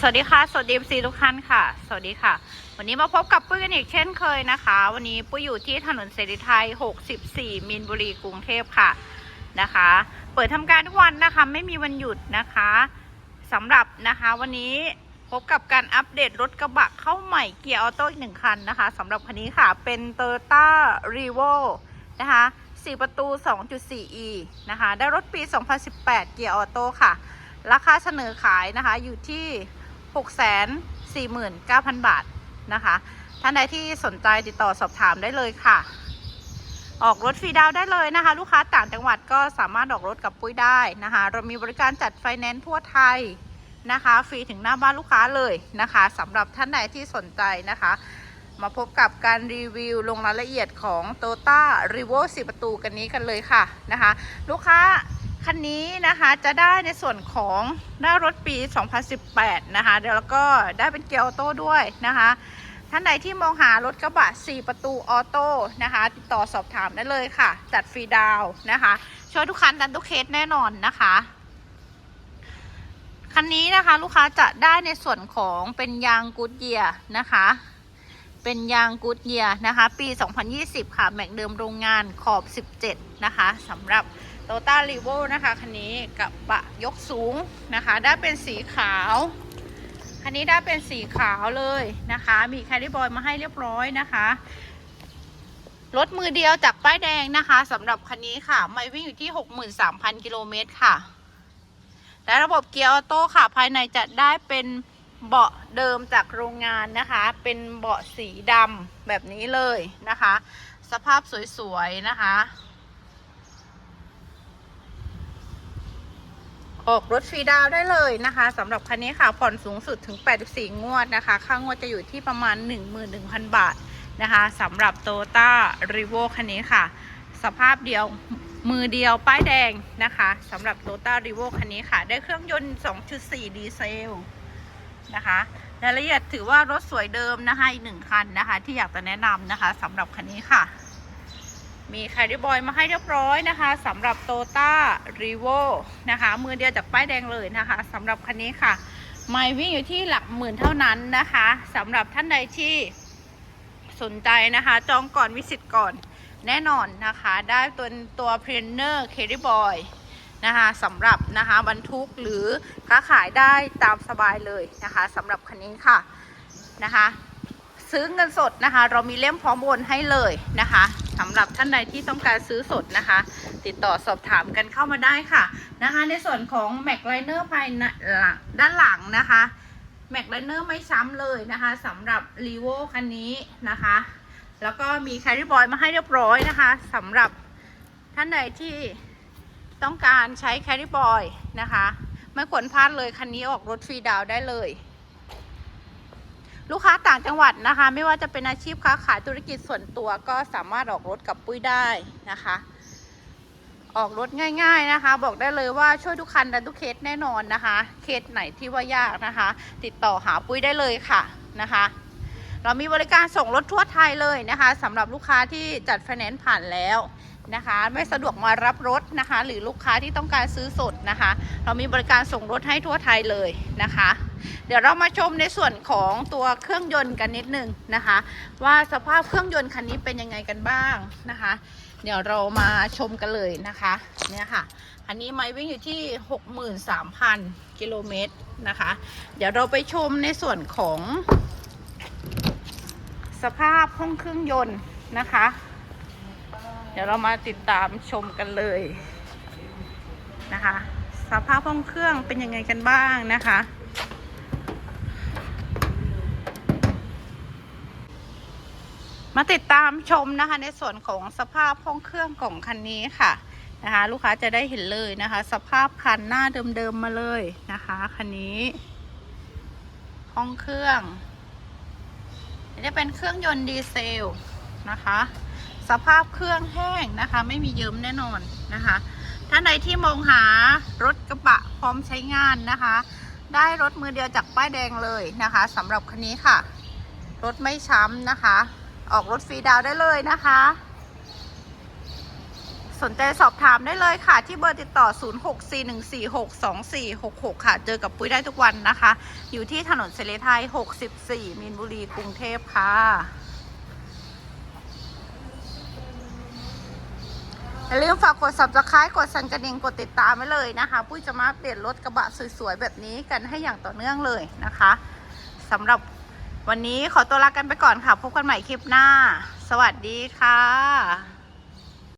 สวัสดีค่ะ สวัสดีซีทุกท่านค่ะ สวัสดีค่ะ วันนี้มาพบกับปุ้ยกันอีกเช่นเคยนะคะ วันนี้ปุ้ยอยู่ที่ถนนเสรีไทย 64 มีนบุรีกรุงเทพค่ะนะคะ เปิดทำการทุกวันนะคะ ไม่มีวันหยุดนะคะสำหรับนะคะวันนี้พบกับการอัปเดตรถกระบะเข้าใหม่เกียร์ออโต้อีกหนึ่งคันนะคะสำหรับคันนี้ค่ะเป็น t o y ต้ r e v o นะคะ4 ประตู 2.4e นะคะ ได้รถปี 2018 เกียร์ออโต้ค่ะ ราคาเสนอขายนะคะอยู่ที่ 649,000 บาทนะคะ ท่านใดที่สนใจติดต่อสอบถามได้เลยค่ะ ออกรถฟรีดาวได้เลยนะคะ ลูกค้าต่างจังหวัดก็สามารถออกรถกับปุ้ยได้นะคะ เรามีบริการจัดไฟแนนซ์ทั่วไทยนะคะ ฟรีถึงหน้าบ้านลูกค้าเลยนะคะสำหรับท่านใดที่สนใจนะคะ มาพบกับการรีวิวลงรายละเอียดของ t o ต้ารีโว4ประตูกันนี้กันเลยค่ะนะคะ ลูกค้า คันนี้นะคะจะได้ในส่วนของได้รถปี 2018 นะคะเดี๋ยวแล้วก็ได้เป็นเกียร์ออโต้ด้วยนะคะ ท่านใดที่มองหารถกระบะ 4 ประตูออโต้นะคะติดต่อสอบถามได้เลยค่ะ จัดฟรีดาวน์นะคะช่วยทุกคันดันทุกเคสแน่นอนนะคะคันนี้นะคะลูกค้าจะได้ในส่วนของเป็นยางกูดเยียนะคะ เป็นยางกูดเยียนะคะ ปี 2020 ค่ะแม็กเดิมโรงงานขอบ 17 นะคะสำหรับ โตต้ารีโวนะคะคันนี้กับบะยกสูงนะคะ ได้เป็นสีขาว คันนี้ได้เป็นสีขาวเลยนะคะ มีแคริบอยมาให้เรียบร้อยนะคะรถมือเดียวจากป้ายแดงนะคะสำหรับคันนี้ค่ะ ไม่วิ่งอยู่ที่ 63,000 กิโลเมตรค่ะ และระบบเกียร์ออโต้ค่ะ ภายในจะได้เป็นเบาะเดิมจากโรงงานนะคะ เป็นเบาะสีดำแบบนี้เลยนะคะ สภาพสวยๆนะคะ ออกรถฟรีดาวได้เลยนะคะสำหรับคันนี้ค่ะผ่อนสูงสุดถึง 84 งวดนะคะ ค่างวดจะอยู่ที่ประมาณ 11,000 บาทนะคะสำหรับ t o y ต้ารีโวคันนี้ค่ะ สภาพเดียวมือเดียวป้ายแดงนะคะสำหรับ t o y ต้ารีโวคันนี้ค่ะ ได้เครื่องยนต์ 2.4 ดีเซลนะคะรายละเอียดถือว่ารถสวยเดิมนะคะอีกหนึ่งคันนะคะ ที่อยากจะแนะนำนะคะสำหรับคันนี้ค่ะ มีแคริบอยมาให้เรียบร้อยนะคะสำหรับโตต้ารีโวนะคะมือเดียวจากป้ายแดงเลยนะคะสำหรับคันนี้ค่ะไม่วิ่งอยู่ที่หลักหมื่นเท่านั้นนะคะสำหรับท่านใดที่สนใจนะคะ จองก่อนวิสิตก่อนแน่นอนนะคะ ได้ตัวตัวเพรนเนอร์แคริบอยนะคะสำหรับนะคะบรรทุกหรือค้าขายได้ตามสบายเลยนะคะสำหรับคันนี้ค่ะนะคะ ซื้อเงินสดนะคะ เรามีเล่มพร้อมโอนให้เลยนะคะ สำหรับท่านใดที่ต้องการซื้อสดนะคะ ติดต่อสอบถามกันเข้ามาได้ค่ะนะคะ ในส่วนของแม็กไลเนอร์ภายในด้านหลังนะคะแม็กไลเนอร์ไม่ซ้ำเลยนะคะสำหรับรีโวคันนี้นะคะ แล้วก็มีแคริบอยมาให้เรียบร้อยนะคะสำหรับท่านใดที่ต้องการใช้แคริบอยนะคะ ไม่ควรพลาดเลยคันนี้ออกรถฟรีดาวได้เลย ลูกค้าต่างจังหวัดนะคะ ไม่ว่าจะเป็นอาชีพค้าขายธุรกิจส่วนตัวก็สามารถออกรถกับปุ้ยได้นะคะ ออกรถง่าย ๆนะคะ บอกได้เลยว่าช่วยทุกคันดันทุกเคสแน่นอนนะคะ เคสไหนที่ว่ายากนะคะ ติดต่อหาปุ้ยได้เลยค่ะนะคะ เรามีบริการส่งรถทั่วไทยเลยนะคะสำหรับลูกค้าที่จัดไฟแนนซ์ผ่านแล้ว นะคะ ไม่สะดวกมารับรถนะคะ หรือลูกค้าที่ต้องการซื้อสดนะคะ เรามีบริการส่งรถให้ทั่วไทยเลยนะคะ เดี๋ยวเรามาชมในส่วนของตัวเครื่องยนต์กันนิดนึงนะคะ ว่าสภาพเครื่องยนต์คันนี้เป็นยังไงกันบ้างนะคะ เดี๋ยวเรามาชมกันเลยนะคะเนี่ยค่ะอันนี้ไม่วิ่งอยู่ที่ 63,000 กิโลเมตรนะคะ เดี๋ยวเราไปชมในส่วนของสภาพห้องเครื่องยนต์นะคะ เดี๋ยวเรามาติดตามชมกันเลยนะคะ สภาพห้องเครื่องเป็นยังไงกันบ้างนะคะ มาติดตามชมนะคะ ในส่วนของสภาพห้องเครื่องของคันนี้ค่ะนะคะ ลูกค้าจะได้เห็นเลยนะคะ สภาพคันหน้าเดิมๆมาเลยนะคะคันนี้ ห้องเครื่องอันนี้เป็นเครื่องยนต์ดีเซลนะคะ สภาพเครื่องแห้งนะคะ ไม่มีเยิ้มแน่นอนนะคะ ท่านใดที่มองหารถกระบะพร้อมใช้งานนะคะ ได้รถมือเดียวจากป้ายแดงเลยนะคะสำหรับคันนี้ค่ะ รถไม่ช้ำนะคะ ออกรถฟรีดาวได้เลยนะคะ สนใจสอบถามได้เลยค่ะ ที่เบอร์ติดต่อ 0641462466 ค่ะ เจอกับปุ้ยได้ทุกวันนะคะ อยู่ที่ถนนเสรีไทย 64 มีนบุรีกรุงเทพค่ะ อย่าลืมฝากกด subscribe กดสั่นกระดิ่งกดติดตามไว้เลยนะคะ ปุ้ยจะมาเปลี่ยนรถกระบะสวยๆแบบนี้กันให้อย่างต่อเนื่องเลยนะคะสำหรับวันนี้ขอตัวลากันไปก่อนค่ะ พบกันใหม่คลิปหน้า สวัสดีค่ะ